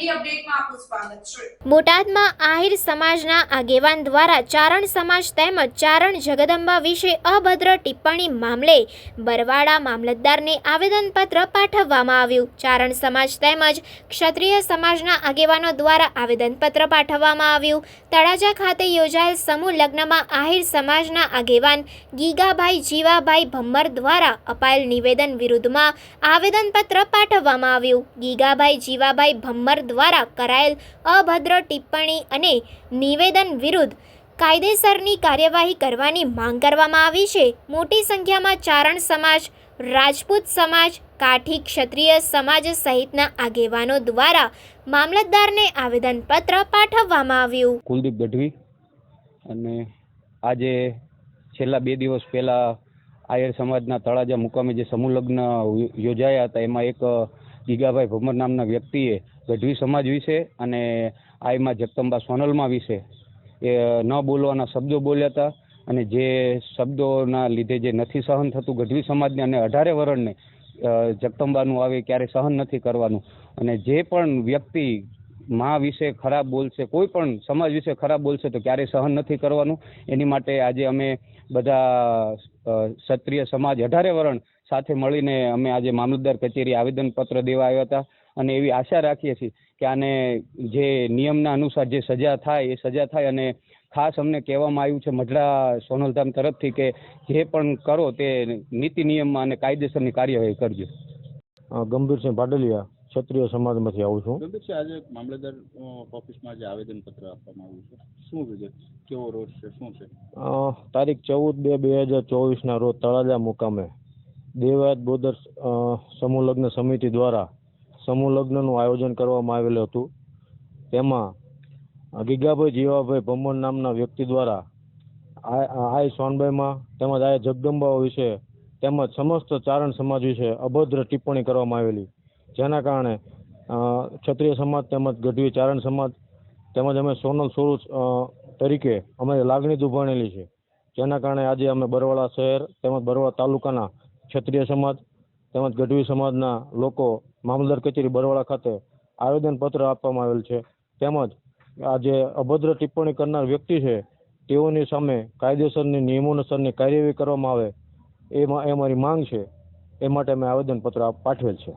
Daily બોટાદમાં આહિર સમાજના આગેવાન દ્વારા ચારણ સમાજ તેમજ ચારણ જગદંબા વિશે અભદ્ર ટિપ્પણી મામલે બરવાડા મામલતદારને આવેદનપત્ર પાઠવવામાં આવ્યું. ચારણ સમાજ તેમજ ક્ષત્રિય સમાજના આગેવાનો દ્વારા આવેદનપત્ર પાઠવવામાં આવ્યું. તળાજા ખાતે યોજાયેલ સમૂહ લગ્નમાં આહિર સમાજના આગેવાન ગીગાભાઈ જીવાભાઈ ભમ્મર દ્વારા અપાયેલ નિવેદન વિરુદ્ધમાં આવેદનપત્ર પાઠવવામાં આવ્યું. ગીગાભાઈ જીવાભાઈ ભમ્મર દ્વારા કરાયેલ અભદ્ર ટિપ્પણી અને નિવેદન વિરુદ્ધ કાયદેસરની કાર્યવાહી કરવાની માંગ કરવામાં આવી છે. મોટી સંખ્યામાં ચારણ સમાજ, રાજપૂત સમાજ, કાઠી ક્ષત્રિય સમાજ સહિતના આગેવાનો દ્વારા મામલતદારને આવેદનપત્ર પાઠવવામાં આવ્યું. કુલદીપ ગઢવી અને આજે છેલ્લા બે દિવસ પહેલાં આયર સમાજના તળાજા મુકામે જે સમૂહ લગ્ન યોજાયા હતા, એમાં એક ગીગાભાઈ ભમર નામના વ્યક્તિએ ગઢવી સમાજ વિશે અને આઈમાં જગદંબા સોનલમાં વિશે એ, ન બોલવાના શબ્દો બોલ્યા હતા અને જે શબ્દોના લીધે જે નથી સહન થતું ગઢવી સમાજને અને અઢારે વરણને જગતંબાનું આવે ક્યારે સહન નથી કરવાનું. અને જે પણ વ્યક્તિ મા વિશે ખરાબ બોલશે, કોઈ પણ સમાજ વિશે ખરાબ બોલશે તો ક્યારેય સહન નથી કરવાનું. એની માટે આજે અમે બધા ક્ષત્રિય સમાજ અઢારે વર્ણ સાથે મળીને અમે આજે મામલતદાર કચેરી આવેદનપત્ર દેવા આવ્યા હતા અને એવી આશા રાખીએ છીએ કે આને જે નિયમના અનુસાર જે સજા થાય એ સજા થાય અને ખાસ અમને કહેવામાં આવ્યું છે મઢડા સોનલધામ તરફથી કે જે પણ કરો તે નીતિ નિયમમાં અને કાયદેસરની કાર્યવાહી કરજો. અ, ગંભીરસિંહ ભાડલિયા ક્ષત્રિય સમાજમાંથી આવું છું. ગંભીરસિંહ આજે મામલતદાર ઓફિસમાં આજે આવેદનપત્ર આપવામાં આવ્યું છે. શું છે કેવો રોજ છે? શું છે? તારીખ ચૌદ બે બે હજાર ચોવીસના રોજ તળાજા મુકામે દેવાયત બોદર સમૂહ લગ્ન સમિતિ દ્વારા સમૂહ લગ્નનું આયોજન કરવામાં આવેલું હતું. તેમાં ગીગાભાઈ જીવાભાઈ ભમણ નામના વ્યક્તિ દ્વારા આ આઈ સોનબાઈમાં તેમજ આય જગદંબાઓ વિશે તેમજ સમસ્ત ચારણ સમાજ વિશે અભદ્ર ટિપ્પણી કરવામાં આવેલી. જેના કારણે ક્ષત્રિય સમાજ તેમજ ગઢવી ચારણ સમાજ તેમજ અમે સોનલ સ્વરૂપ તરીકે અમે લાગણી દુભાણેલી છે. જેના કારણે આજે અમે બરવાળા શહેર તેમજ બરવાળા તાલુકાના ક્ષત્રિય સમાજ તેમજ ગઢવી સમાજના લોકો મામલદાર કચેરી બરવાળા ખાતે આવેદનપત્ર આપવામાં આવેલ છે. તેમજ આ જે અભદ્ર ટિપ્પણી કરનાર વ્યક્તિ છે, તેઓની સામે કાયદેસરની નિયમોનુસારની કાર્યવાહી કરવામાં આવે એ એ મારી માંગ છે. એ માટે અમે આવેદનપત્ર પાઠવેલ છે.